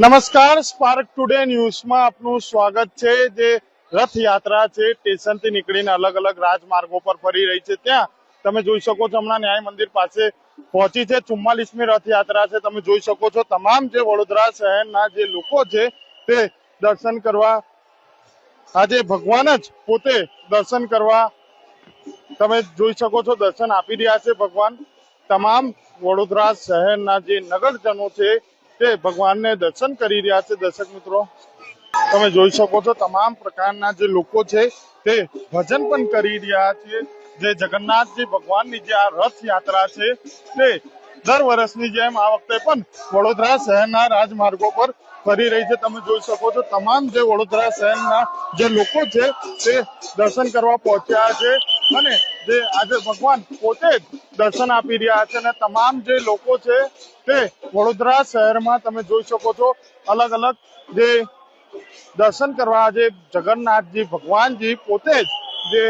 નમસ્કાર spark today ન્યૂઝમાં આપનું સ્વાગત છે. જે રથયાત્રા છે, સ્ટેશનથી નીકળીને અલગ અલગ રાજમાર્ગો પર ફરી રહી છે ત્યાં. તમે જોઈ શકો છો, હમણાં ન્યાય મંદિર પાસે પહોંચી છે. ચુમ્માલીસમી રથયાત્રા છે. તમે જોઈ શકો છો, તમામ જે વડોદરા શહેરના જે લોકો છે, તે દર્શન કરવા, આજે ભગવાન જ પોતે દર્શન કરવા, તમે જોઈ શકો છો, દર્શન આપી રહ્યા છે ભગવાન. તમામ વડોદરા શહેરના જે નગરજનો છે તે ભગવાનને દર્શન કરી રહ્યા છે, દર્શક મિત્રો. તમે જોઈ શકો છો, તમામ પ્રકારના જે લોકો છે, તે ભજન પણ કરી રહ્યા છે. જે જગન્નાથજી ભગવાનની જે આ રથયાત્રા છે, તે દર વર્ષની જેમ આ વખતે પણ વડોદરા શહેરના રાજમાર્ગો પર ફરી રહી છે. તમે જોઈ શકો છો, તમામ જે વડોદરા શહેરના જે લોકો છે તે દર્શન કરવા પહોંચ્યા છે અને જે આજે ભગવાન પોતે જ દર્શન આપી રહ્યા છે અને તમામ જે લોકો છે તે વડોદરા શહેરમાં તમે જોઈ શકો છો, અલગ અલગ જે દર્શન કરવા આજે જગન્નાથજી, ભગવાનજી પોતે જ જે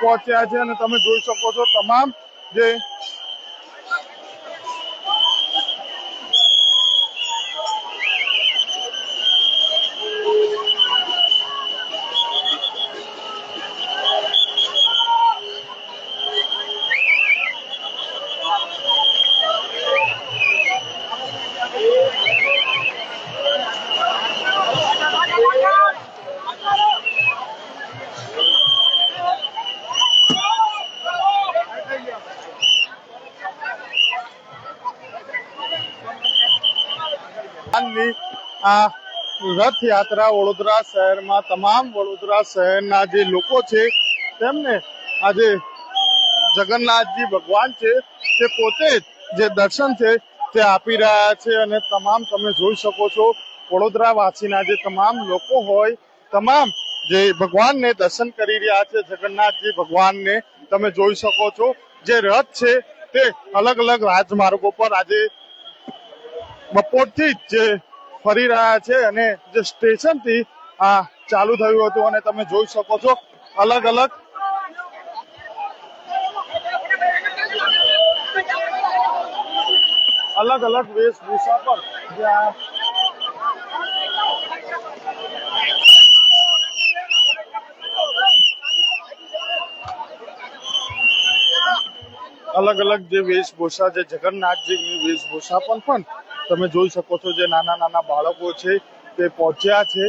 પહોંચ્યા છે અને તમે જોઈ શકો છો, તમામ જે ભગવાનની આ રથયાત્રા વડોદરા શહેરમાં તમામ વડોદરા શહેરના જે લોકો છે, તેમને આજે જગન્નાથજી ભગવાન છે, તે પોતે જ જે દર્શન છે, તે આપી રહ્યા છે અને તમામ તમે જોઈ શકો છો વડોદરા વાસીના જે તમામ લોકો હોય, તમામ જે ભગવાનને દર્શન કરી રહ્યા છે, જગન્નાથજી ભગવાનને તમે જોઈ શકો છો, જે રથ છે, તે અલગ અલગ રાજમાર્ગો પર આજે બપોરથી જ જે ફરી રહ્યા છે અને જે સ્ટેશનથી આ ચાલુ થયું હતું અને તમે જોઈ શકો છો અલગ અલગ અલગ અલગ વેશભૂષા પર જે આ અલગ અલગ જે વેશભૂષા છે જગન્નાથજીની વેશભૂષા પણ પણ તમે જોઈ શકો છો જે નાના નાના બાળકો છે તે પહોંચ્યા છે.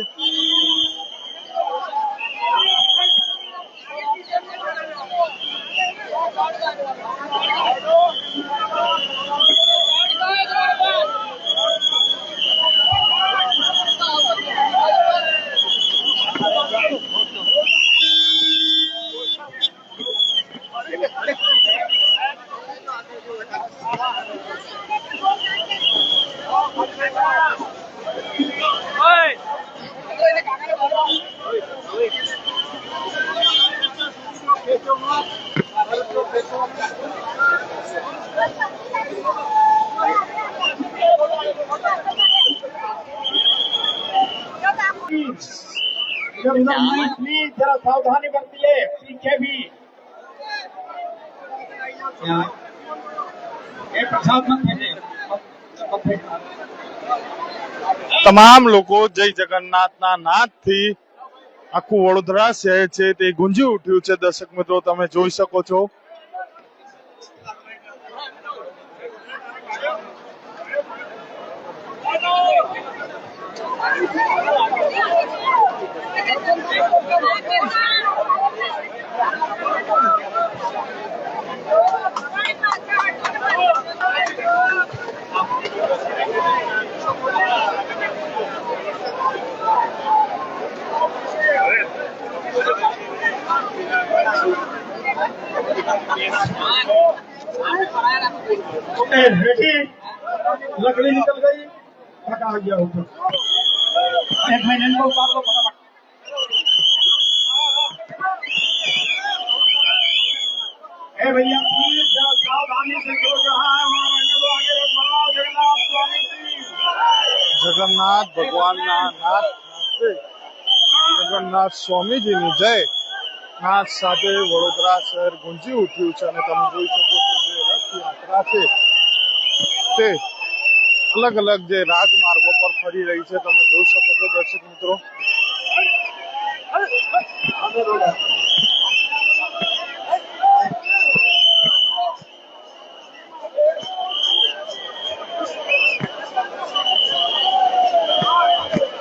તમામ લોકો જય જગન્નાથના નાદથી આખું વડોદરા શહેર છે તે ગુંજી ઉઠ્યું છે. દર્શક મિત્રો, તમે જોઈ શકો છો. જાવ છું એક મહિને બહુ પાકો એ ભૈયા પ્લીઝ જરા સાવધાની સે કરો જહાં હમારા ને તો આગે રખ બના જગન્નાથ સ્વામી કી જગન્નાથ ભગવાનના નાથ જગન્નાથ સ્વામીજીની જય. નાથ સાથે વડોદરા શહેર ગુંજી ઉઠ્યું છે અને તમે જોઈ શકો છો જે રથયાત્રા છે. તે અલગ અલગ જે રાજમાર્ગો પર ફરી રહી છે તમે જોઈ શકો છો દર્શક મિત્રો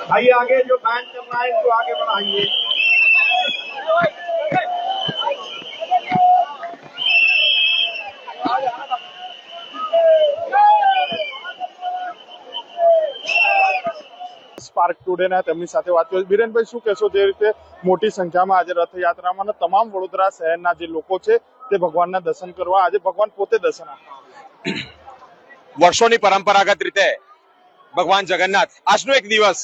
आइए आगे जो बैंड चल रहा है इसको आगे बढ़ाइए સ્પાર્ક ટુડેના તેમની સાથે વાત કરી. બિરેનભાઈ શું કહેશો જે રીતે મોટી સંખ્યામાં આજે રથયાત્રામાં તમામ વડોદરા શહેરના જે લોકો છે તે ભગવાનના દર્શન કરવા આજે ભગવાન પોતે દર્શન વર્ષોની પરંપરાગત રીતે ભગવાન જગન્નાથ આજનો એક દિવસ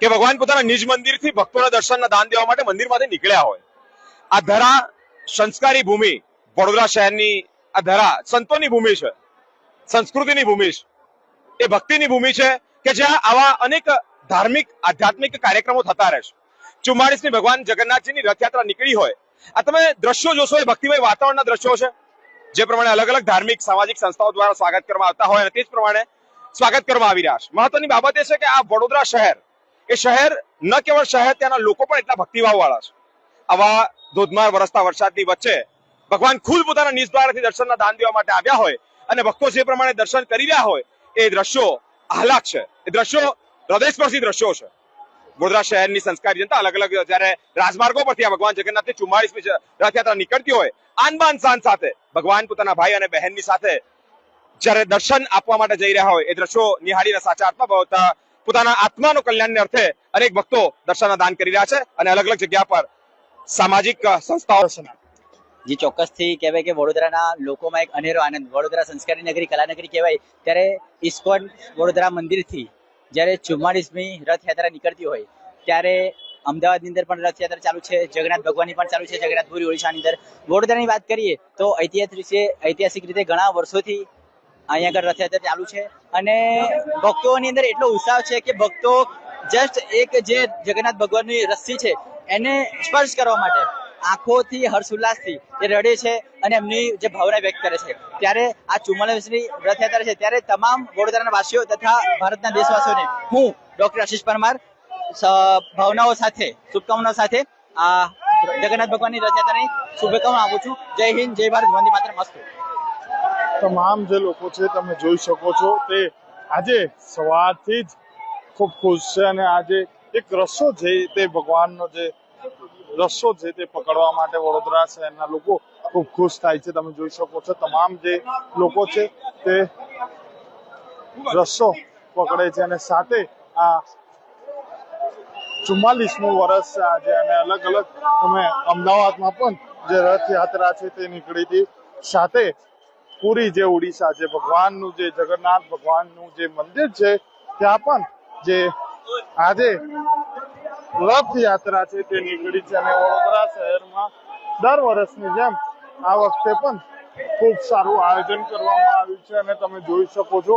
કે ભગવાન પોતાના નિજ મંદિરથી ભક્તોના દર્શનના દાન દેવા માટે મંદિરમાંથી નીકળ્યા હોય. આ ધરા સંસ્કારી ભૂમિ વડોદરા શહેરની આ ધરા સંતોની ભૂમિ છે, સંસ્કૃતિની ભૂમિ છે. એ ભક્તિની ભૂમિ છે કે જ્યાં આવા અનેક ધાર્મિક, આધ્યાત્મિક કાર્યક્રમો થતા રહેશે ચુમ્માળીસમી ભગવાન જગન્નાથજીની રથયાત્રા નીકળી હોય, આ તમે દ્રશ્યો જોશો, એ ભક્તિમય વાતાવરણના દ્રશ્યો છે. જે પ્રમાણે અલગ અલગ ધાર્મિક, સામાજિક સંસ્થાઓ દ્વારા સ્વાગત કરવામાં આવતા હોય, અને તે જ પ્રમાણે સ્વાગત કરવામાં આવી રહ્યા છે. મહત્વની બાબત એ છે કે આ વડોદરા શહેર, એ શહેર ન કેવળ શહેર, ત્યાંના લોકો પણ એટલા ભક્તિભાવ વાળા છે. આવા ધોધમાર વરસતા વરસાદની વચ્ચે ભગવાન ખુદ પોતાના નિજ દ્વારાથી દર્શનના દાન દેવા માટે આવ્યા હોય, અને ભક્તો જે પ્રમાણે દર્શન કરી રહ્યા હોય, એ દ્રશ્યો આહલાદ છે. એ દ્રશ્યો હૃદયસ્પર્શી દ્રશ્યો છે. વડોદરા શહેરની સંસ્કારી જનતા અલગ અલગ જયારે રાજમાર્ગો પરથી આ ભગવાન જગન્નાથની ચુમ્માળીસમી રથયાત્રા નીકળતી હોય, આનબાન શાન સાથે ભગવાન પોતાના ભાઈ અને બહેનની સાથે જ્યારે દર્શન આપવા માટે જઈ રહ્યા હોય, એ દ્રશ્યો નિહાળીને સાચા આત્મા ભાવતા પોતાના આત્માનો કલ્યાણને અર્થે અનેક ભક્તો દર્શનના દાન કરી રહ્યા છે અને અલગ અલગ જગ્યા પર સામાજિક સંસ્થાઓ જે ચોક્કસથી કહેવાય કે વડોદરાના લોકોમાં એક અનેરો આનંદ. વડોદરા સંસ્કારી નગરી કલાનગરી કહેવાય. ત્યારે ઇસ્કોન વડોદરા મંદિરથી જ્યારે ચુમ્માળીસમી રથયાત્રા નીકળતી હોય, ત્યારે અમદાવાદની અંદર પણ રથયાત્રા ચાલુ છે, જગન્નાથ ભગવાનની પણ ચાલુ છે જગન્નાથપુરી ઓડિશાની અંદર. વડોદરાની વાત કરીએ, તો ઐતિહાસિક ઐતિહાસિક રીતે ઘણા વર્ષોથી અહીંયા આગળ રથયાત્રા ચાલુ છે. અને ભક્તોની અંદર એટલો ઉત્સાહ છે કે ભક્તો જસ્ટ એક જે જગન્નાથ ભગવાનની રસ્સી છે, એને સ્પર્શ કરવા માટે આંખોથી હર્ષોલ્લાસથી જે રડે છે અને એમની જે ભાવના વ્યક્ત કરે છે. ત્યારે આ ચુમ્માલીસની રથયાત્રા છે. ત્યારે તમામ વડોદરાના વાસીઓ તથા ભારતના દેશવાસીઓને હું ડોક્ટર આશીષ પરમાર ભાવનાઓ સાથે, શુભકામનાઓ સાથે આ જગન્નાથ ભગવાનની રથયાત્રાની શુભકામના આપું છું. જય હિન્દ, જય ભારત, વંદે માત્ર મસ્ત. તમામ જે લોકો છે તમે જોઈ શકો છો તે આજે સવારથી જ ખૂબ ખુશ છે અને આજે એક રસ્સો છે તે ભગવાનનો જે રસ્સો છે તે પકડવા માટે વડોદરા શહેરના લોકો ખૂબ ખુશ થાય છે. તમે જોઈ શકો છો, તમામ જે લોકો છે તે રસ્સો પકડે છે અને સાથે આ ચુમ્માલીસમું વર્ષ છે આજે અને અલગ અલગ તમે અમદાવાદમાં પણ જે રથયાત્રા છે તે નીકળી હતી. સાથે પુરી જે ઓડિશા છે, ભગવાનનું જે જગન્નાથ ભગવાનનું જે મંદિર છે, ત્યાં પણ જે આજે રથયાત્રા છે તે નીકળી છે અને વડોદરા શહેરમાં દર વર્ષની જેમ આ વખતે પણ ખૂબ સારું આયોજન કરવામાં આવ્યું છે અને તમે જોઈ શકો છો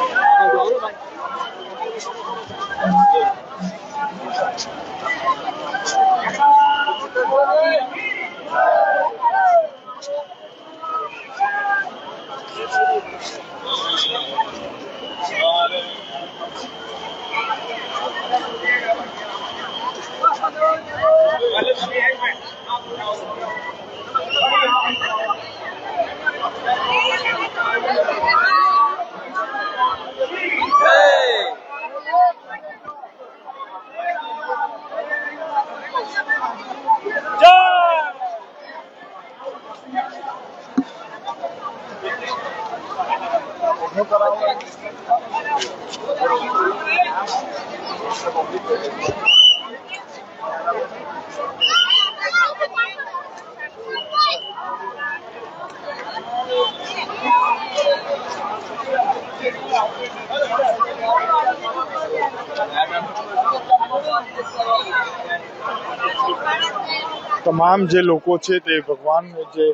તમામ જે લોકો છે તે ભગવાનનો જે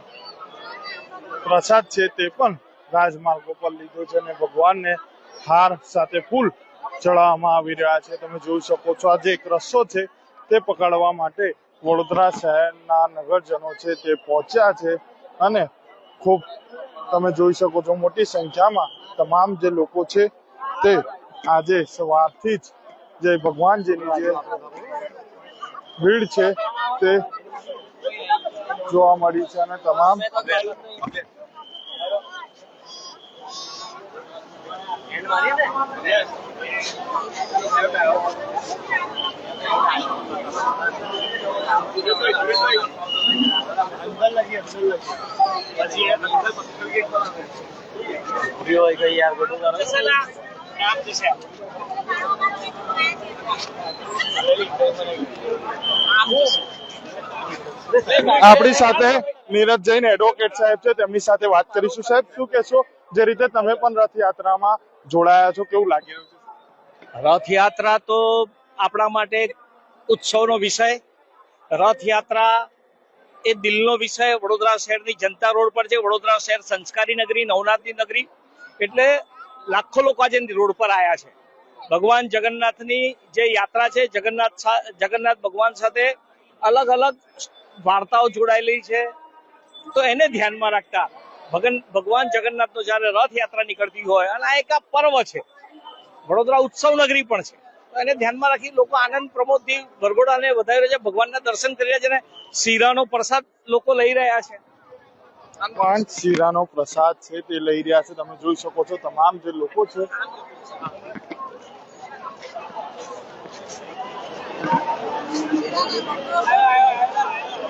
પ્રસાદ છે તે પણ રાજમાર્ગો પર લીધો છે અને ભગવાનને હાર સાથે ફૂલ ચડાવવામાં આવી રહ્યા છે. તમે જોઈ શકો છો આજે એક રસ્તો છે તે પકડવા માટે વડોદરા શહેરના નગરજનો છે તે પહોંચ્યા છે અને ખૂબ તમે જોઈ શકો છો મોટી સંખ્યામાં તમામ જે લોકો છે તે આજે સવારથી જ જે ભગવાનજીની જે ભીડ છે તે જોવા મળી છે અને તમામ આપણી સાથે નીરજ જૈન એડવોકેટ સાહેબ છે, તેમની સાથે વાત કરીશું. સાહેબ, શું કહેશો? જે રીતે તમે પણ રથયાત્રામાં જોડાયા છો, કેવું લાગી રહ્યું છે? રથયાત્રા તો આપણા માટે ઉત્સવનો વિષય. રથયાત્રા એ દિલનો વિષય. વડોદરા શહેરની જનતા રોડ પર છે. વડોદરા શહેર સંસ્કારી નગરી, નવનાથની નગરી. એટલે લાખો લોકો આજે રોડ પર આવ્યા છે. ભગવાન જગન્નાથની જે યાત્રા છે, જગન્નાથ જગન્નાથ ભગવાન સાથે અલગ અલગ વાર્તાઓ જોડાયેલી છે. તો એને ધ્યાનમાં રાખતા ભગન, ભગવાન જગન્નાથનો જ્યારે રથયાત્રા નીકળતી હોય, અને આ એક આ પર્વ છે. વડોદરા ઉત્સવ નગરી પણ છે. તો એને ધ્યાનમાં રાખી લોકો આનંદ પ્રમોદથી વરઘોડાને વધારી રહ્યા છે, ભગવાનના દર્શન કરી રહ્યા છે, અને શીરાનો પ્રસાદ લોકો લઈ રહ્યા છે. પાંચ શીરાનો પ્રસાદ છે તે લઈ રહ્યા છે. તમે જોઈ શકો છો તમામ જે લોકો છે.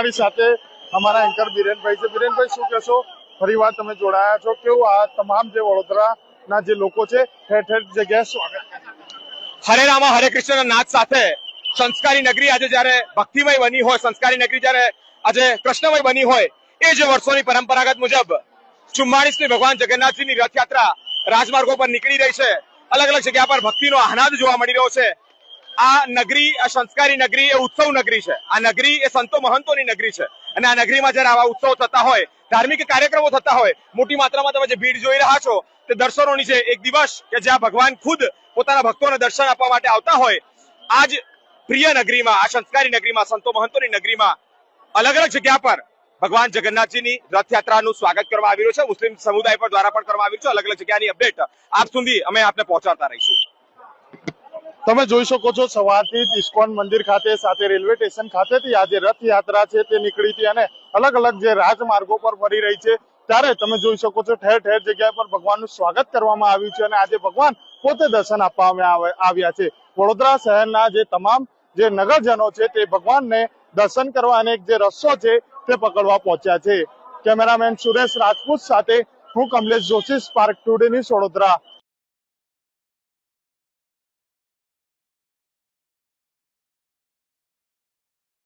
અમારી સાથે અમારા એન્કર બિરેનભાઈ છે. બિરેનભાઈ, શું કહેશો? ફરી વાર તમે જોડાયા છો. કેવું આ તમામ જે વડોદરાના જે લોકો છે, ઠેર ઠેર જગ્યાએ સ્વાગત હરે રામા, હરે કૃષ્ણના નાદ સાથે સંસ્કારી નગરી આજે જ્યારે ભક્તિમય બની હોય, સંસ્કારી નગરી જ્યારે આજે કૃષ્ણમય બની હોય, એ જે વર્ષોની પરંપરાગત મુજબ ચુમ્માળીસમી ભગવાન જગન્નાથજીની રથયાત્રા રાજમાર્ગો પર નીકળી રહી છે. અલગ અલગ જગ્યા પર ભક્તિનો આહ્લાદ જોવા મળી રહ્યો છે. આ નગરી, આ સંસ્કારી નગરી એ ઉત્સવ નગરી છે. આ નગરી એ સંતો મહંતોની નગરી છે. અને આ નગરીમાં જયારે આવા ઉત્સવ થતા હોય, ધાર્મિક કાર્યક્રમો થતા હોય, મોટી માત્રામાં તમે જે ભીડ જોઈ રહ્યા છો, તે દર્શનોની છે. એક દિવસ કે જ્યાં ભગવાન ખુદ પોતાના ભક્તોને દર્શન આપવા માટે આવતા હોય આજ પ્રિય નગરીમાં, આ સંસ્કારી નગરીમાં, સંતો મહંતોની નગરીમાં અલગ અલગ જગ્યા પર ભગવાન જગન્નાથજીની રથયાત્રાનું સ્વાગત કરવામાં આવી રહ્યું છે. મુસ્લિમ સમુદાય પર દ્વારા પણ કરવામાં આવ્યું છે. અલગ અલગ જગ્યાની અપડેટ આપ સુધી અમે આપને પહોંચાડતા રહીશું. તમે જોઈ શકો છો સવારથી જ ઇસ્કોન મંદિર ખાતે સાથે રેલવે સ્ટેશન ખાતેથી આ જે રથયાત્રા છે તે નીકળી હતી અને અલગ અલગ જે રાજમાર્ગો પર ફરી રહી છે. ત્યારે તમે જોઈ શકો છો ઠેર ઠેર જગ્યા પર ભગવાનનું સ્વાગત કરવામાં આવ્યું છે અને આજે ભગવાન પોતે દર્શન આપવામાં આવ્યા છે. વડોદરા શહેરના જે તમામ જે નગરજનો છે તે ભગવાનને દર્શન કરવા અને જે રસ્તો છે તે પકડવા પહોંચ્યા છે. કેમેરામેન સુરેશ રાજપૂત સાથે હું Kamlesh Joshi spark today news Vadodara.